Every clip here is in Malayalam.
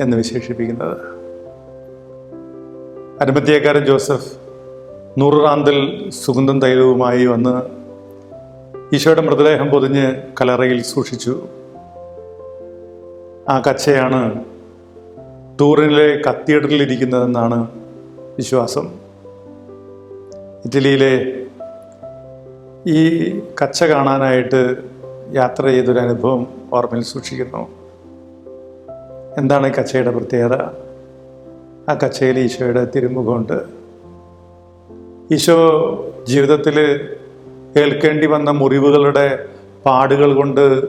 എന്ന് വിശേഷിപ്പിക്കുന്നത്. അരുമത്തിയക്കാരൻ ജോസഫ് നൂറാന്തൽ സുഗന്ധം തൈലവുമായി വന്ന് ഈശോയുടെ മൃതദേഹം പൊതിഞ്ഞ് കലറയിൽ സൂക്ഷിച്ചു. ആ കച്ചയാണ് ടൂറിനിലെ കത്തീഡ്രലിരിക്കുന്നതെന്നാണ് വിശ്വാസം. ഇറ്റലിയിലെ ഈ കച്ച കാണാനായിട്ട് യാത്ര ചെയ്തൊരനുഭവം ഓർമ്മയിൽ സൂക്ഷിക്കുന്നു. എന്താണ് കച്ചയുടെ പ്രത്യേകത? ആ കച്ചയിൽ ഈശോയുടെ തിരുമുഖമുണ്ട് ഈശോ ജീവിതത്തിൽ ഏൽക്കേണ്ടി വന്ന മുറിവുകളുടെ പാടുകൾ കൊണ്ട്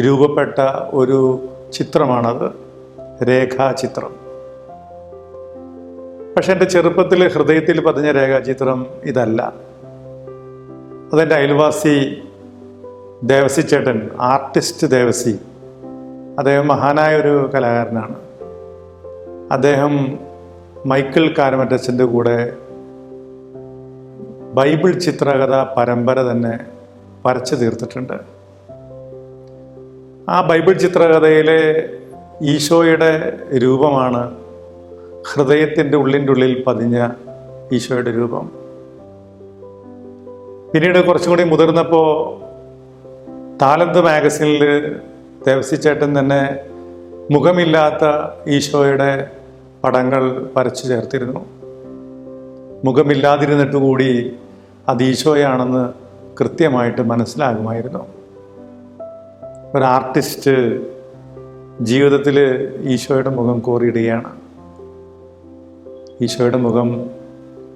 രൂപപ്പെട്ട ഒരു ചിത്രമാണത് രേഖാചിത്രം. പക്ഷെ എന്റെ ചെറുപ്പത്തിൽ ഹൃദയത്തിൽ പതിഞ്ഞ രേഖാചിത്രം ഇതല്ല. അതെന്റെ അയൽവാസി ദേവസി ചേട്ടൻ ആർട്ടിസ്റ്റ് ദേവസി അദ്ദേഹം മഹാനായ ഒരു കലാകാരനാണ്. അദ്ദേഹം മൈക്കിൾ കാരമറ്റച്ചന്റെ കൂടെ ബൈബിൾ ചിത്രകഥ പരമ്പര തന്നെ വരച്ചു തീർത്തിട്ടുണ്ട്. ആ ബൈബിൾ ചിത്രകഥയിലെ ഈശോയുടെ രൂപമാണ് ഹൃദയത്തിന്റെ ഉള്ളിന്റെ ഉള്ളിൽ പതിഞ്ഞ ഈശോയുടെ രൂപം. പിന്നീട് കുറച്ചും കൂടി മുതിർന്നപ്പോൾ താലന്ത് മാഗസിനിൽ ദേവസി ചേട്ടൻ തന്നെ മുഖമില്ലാത്ത ഈശോയുടെ പടങ്ങൾ വരച്ചു ചേർത്തിരുന്നു. മുഖമില്ലാതിരുന്നിട്ട് കൂടി അത് ഈശോയാണെന്ന് കൃത്യമായിട്ട് മനസ്സിലാകുമായിരുന്നു. ഒരു ആർട്ടിസ്റ്റ് ജീവിതത്തിൽ ഈശോയുടെ മുഖം കോറിയിടുകയാണ്. ഈശോയുടെ മുഖം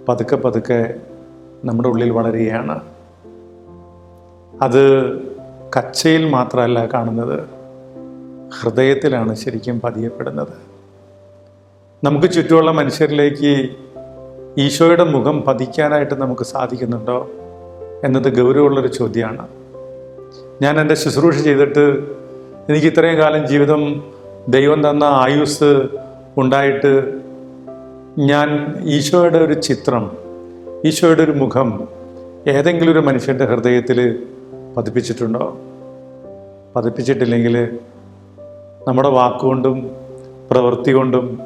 പതുക്കെ പതുക്കെ നമ്മുടെ ഉള്ളിൽ വളരുകയാണ്. അത് കച്ചയിൽ മാത്രമല്ല കാണുന്നത്. ഹൃദയത്തിലാണ് ശരിക്കും പതിയപ്പെടുന്നത്. നമുക്ക് ചുറ്റുമുള്ള മനുഷ്യരിലേക്ക് ഈശോയുടെ മുഖം പതിക്കാനായിട്ട് നമുക്ക് സാധിക്കുന്നുണ്ടോ എന്നത് ഗൗരവമുള്ളൊരു ചോദ്യമാണ്. ഞാൻ എന്റെ ശുശ്രൂഷ ചെയ്തിട്ട് എനിക്ക് ഇത്രയും കാലം ജീവിതം ദൈവം തന്ന ആയുസ് ഉണ്ടായിട്ട് ഞാൻ ഈശോയുടെ ഒരു ചിത്രം ഈശോയുടെ ഒരു മുഖം ഏതെങ്കിലും ഒരു മനുഷ്യന്റെ ഹൃദയത്തിൽ പതിപ്പിച്ചിട്ടുണ്ടോ? പതിപ്പിച്ചിട്ടില്ലെങ്കിൽ നമ്മുടെ വാക്കുകൊണ്ടും പ്രവൃത്തി കൊണ്ടും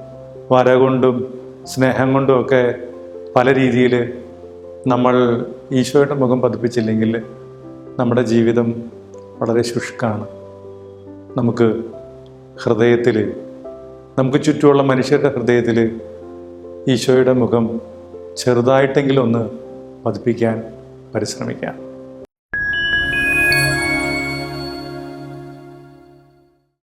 വര കൊണ്ടും സ്നേഹം കൊണ്ടും ഒക്കെ പല രീതിയിൽ നമ്മൾ ഈശോയുടെ മുഖം പതിപ്പിച്ചില്ലെങ്കിൽ നമ്മുടെ ജീവിതം വളരെ ശുഷ്കാണ്. നമുക്ക് ഹൃദയത്തിൽ നമുക്ക് ചുറ്റുമുള്ള മനുഷ്യരുടെ ഹൃദയത്തിൽ ഈശോയുടെ മുഖം ചെറുതായിട്ടെങ്കിലും ഒന്ന് പതിപ്പിക്കാൻ പരിശ്രമിക്കാം.